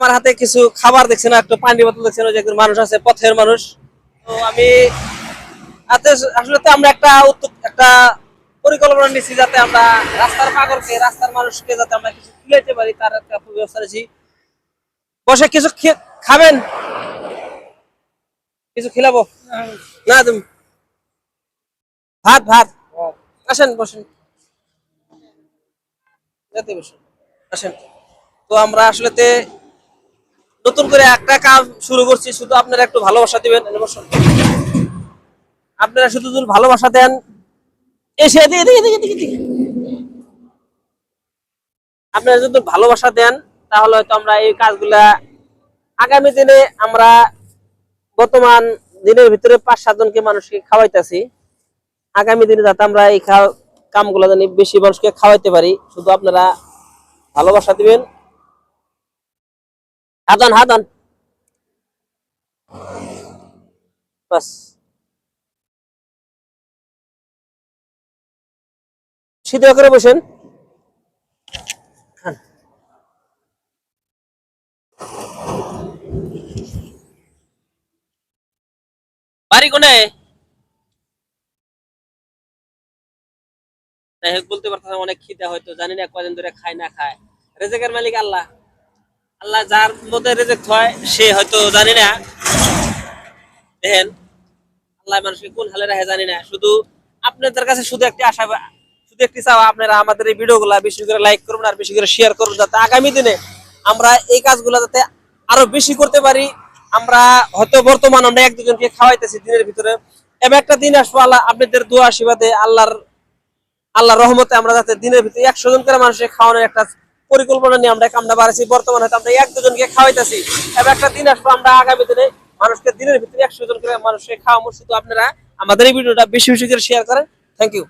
আমার হাতে কিছু খাবার দেখছেন একটু পানি বোতল দেখছেন, ওই যে মানুষ আছে, পথের মানুষ। তো আমি আসলে তো আমরা একটা উদ্যোগ একটা পরিকল্পনা নিচ্ছি যাতে আমরা রাস্তার পাগলকে, রাস্তার মানুষকে যাতে আমরা কিছু খুলেতে পারি, তার একটা ব্যবস্থা নিয়েছি। বসে কিছু খাবেন? কিছু খিলাবো? না, তুমি। ভাত ভাত। আসেন, বসেন। যাতে বসেন। আসেন। তো আমরা আসলে তে নতুন করে একটা কাজ শুরু করছি, শুধু আপনারা একটু ভালোবাসা দিবেন। আপনারা শুধু যদি ভালোবাসা দেন, এসে। আপনারা যদি ভালোবাসা দেন, তাহলে হয়তো আমরা এই কাজগুলা আগামী দিনে আমরা বর্তমান দিনের ভিতরে পাঁচ সাতজনকে মানুষকে খাওয়াইতেছি। আগামী দিনে যাতে আমরা এই কামগুলো জানি বেশি মানুষকে খাওয়াইতে পারি, শুধু আপনারা ভালোবাসা দিবেন। হাদান হাদান। বাস। সিদ্ধ করে বসেন। বাড়ি কোনে বলতে পারতাম অনেক খিদে হয়তো, জানি না কদিন ধরে খায় না খায়। রেজেকের মালিক আল্লাহ। আল্লাহ যার মধ্যে রেজেক্ট হয়, সে হয়তো জানি না। দেখেন, আল্লাহ মানুষকে কোন হালে রাখে জানি না। শুধু আপনাদের কাছে শুধু একটি আশা, শুধু একটি চাওয়া, আপনারা আমাদের এই ভিডিওগুলা বেশি করে লাইক করবেন আর বেশি করে শেয়ার করবেন যাতে আগামী দিনে আমরা এই কাজগুলো যাতে আরও বেশি করতে পারি। আমরা হয়তো বর্তমান আমরা এক দুজনকে খাওয়াইতেছি দিনের ভিতরে। এবং একটা দিন আসব, আল্লাহ আপনাদের দোয়া আশীর্বাদে আল্লাহর আল্লাহর রহমতে আমরা যাতে দিনের ভিতরে একশো জন করে মানুষকে খাওয়ানোর একটা পরিকল্পনা নিয়ে আমরা কামনা বাড়াচ্ছি। বর্তমানে আমরা এক দুজনকে খাওয়াইতেছি। এবার একটা দিন আসব আমরা আগামী দিনে। মানুষকে দিনের ভিতরে একশো জন করে মানুষকে খাওয়া শুধু আপনারা আমাদের এই ভিডিওটা বেশি বেশি করে শেয়ার করেন। Thank you